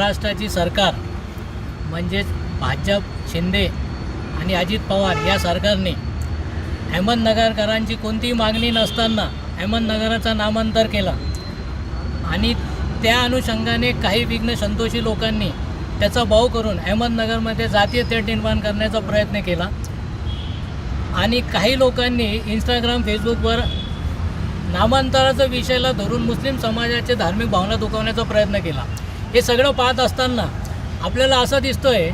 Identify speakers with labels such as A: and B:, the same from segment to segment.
A: महाराष्ट्राची सरकार म्हणजेच भाजप शिंदे आणि अजित पवार या सरकारने अहमदनगरकरांची कोणतीही मागणी नसताना अहमदनगराचा नामांतर केला. आणि त्या अनुषंगाने काही विघ्न संतोषी लोकांनी त्याचा भाव करून अहमदनगरमध्ये जातीय तेढ निर्माण करण्याचा प्रयत्न केला. आणि काही लोकांनी इंस्टाग्राम फेसबुकवर नामांतराचा विषयाला धरून मुस्लिम समाजाचे धार्मिक भावना दुखवण्याचा प्रयत्न केला. हे सगळं पाहत असताना आपल्याला असं दिसतोय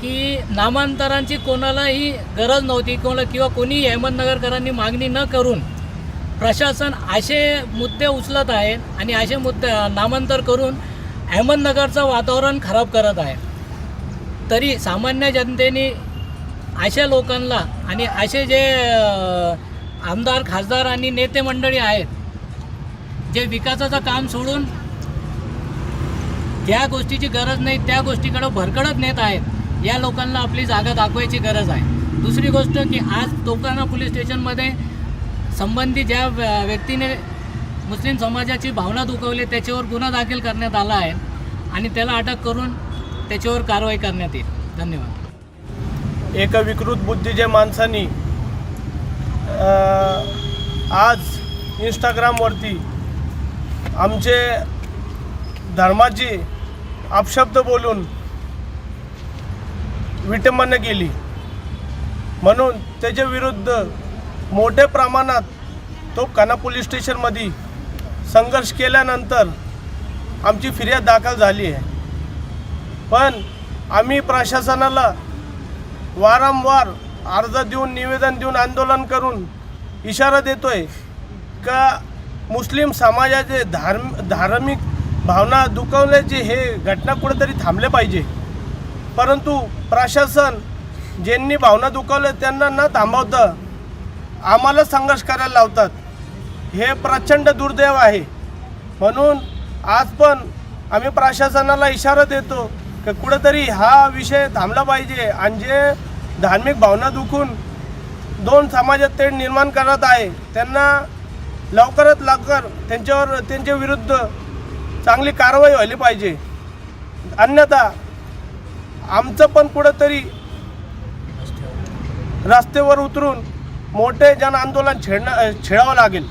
A: की नामांतरांची कोणालाही गरज नव्हती कोणा किंवा कोणीही अहमदनगरकरांनी मागणी न करून प्रशासन असे मुद्दे उचलत आहे आणि असे मुद्दे नामांतर करून अहमदनगरचं वातावरण खराब करत आहे. तरी सामान्य जनतेने अशा लोकांना आणि असे जे आमदार खासदार आणि नेते मंडळी आहेत जे विकासाचं काम सोडून ज्या गोष्टीची गरज नाही त्या गोष्टीकडं भरकटत नेत आहेत. या लोकांना आपली जागा दाखवायची गरज आहे. दुसरी गोष्ट की आज दोकाना पोलीस स्टेशनमध्ये संबंधी ज्या व्य- व्यक्तीने मुस्लिम समाजाची भावना दुखवली त्याच्यावर गुन्हा दाखल करण्यात आला आहे आणि त्याला अटक करून त्याच्यावर कारवाई करण्यात येईल. धन्यवाद.
B: एका विकृत बुद्धीच्या माणसानी आज इंस्टाग्रामवरती आमचे धर्माची अपशब्द बोलून विटंबना केली. म्हणून त्याच्या विरुद्ध मोठ्या प्रमाणात तो काना पोलीस स्टेशनमध्ये संघर्ष केल्यानंतर आमची फिर्याद दाखल झाली आहे. पण आम्ही प्रशासनाला वारंवार अर्ज देऊन निवेदन देऊन आंदोलन करून इशारा देतोय का मुस्लिम समाजाचे धार्म धार्मिक भावना दुखवण्याची हे घटना कुठेतरी थांबले पाहिजे. परंतु प्रशासन ज्यांनी भावना दुखावल्या त्यांना न थांबवतं आम्हाला संघर्ष करायला लावतात. हे प्रचंड दुर्दैव आहे. म्हणून आज पण आम्ही प्रशासनाला इशारा देतो की कुठेतरी हा विषय थांबला पाहिजे आणि जे धार्मिक भावना दुखून दोन समाजात तेढ निर्माण करत आहे त्यांना लवकरात लवकर त्यांच्यावर त्यांच्या विरुद्ध चांगली कारवाई व्हायला पाहिजे. अन्यथा आमचं पण कुठंतरी रस्त्यावर उतरून मोठे जन आंदोलन छेडणं छेडावं लागेल.